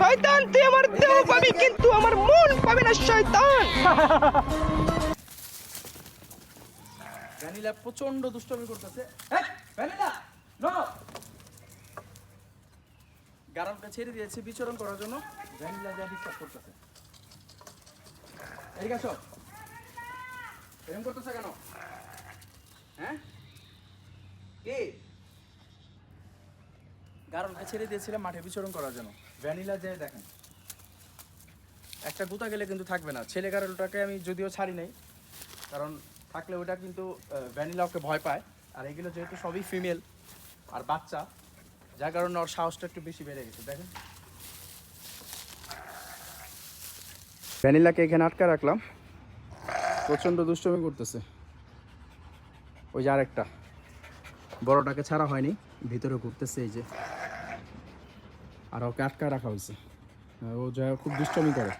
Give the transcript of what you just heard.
শয়তান, তুই আমার দেহ পাবি, কিন্তু আমার মন পাবে না, শয়তান। ভ্যানিলা প্রচণ্ড দুষ্টমি করতেছে। ভ্যানিলা নো গারমটা ছেড়ে দিয়েছে বিচরণ করার জন্য। ভ্যানিলা যা ডিস্টার্ব করতেছে। এদিকে আসো এরকম করতেছে কেন? গারমটা ছেড়ে দিয়েছিলাম মাঠে বিচরণ করার জন্য। ভ্যানিলা যে দেখেন, একটা গুতা গেলে কিন্তু থাকবে না। ছেলে গারলটাকে আমি যদিও ছাড়ি নাই, কারণ থাকলে ওটা কিন্তু ভ্যানিলা ওকে ভয় পায়। আর এগুলো যেহেতু সবই ফিমেল আর বাচ্চা, যার কারণে ওর সাহসটা একটু বেশি বেড়ে গেছে, দেখেন। ভ্যানিলাকে এখানে আটকা রাখলাম। প্রচণ্ড দুষ্টমি করতেছে। ওই যে আরেকটা। বড়টাকে ছাড়া হয়নি, ভিতরে ঘুরতেছে এই যে। আর ওকে আটকা রাখা হয়েছে। ও যা খুব দুষ্টমি করে।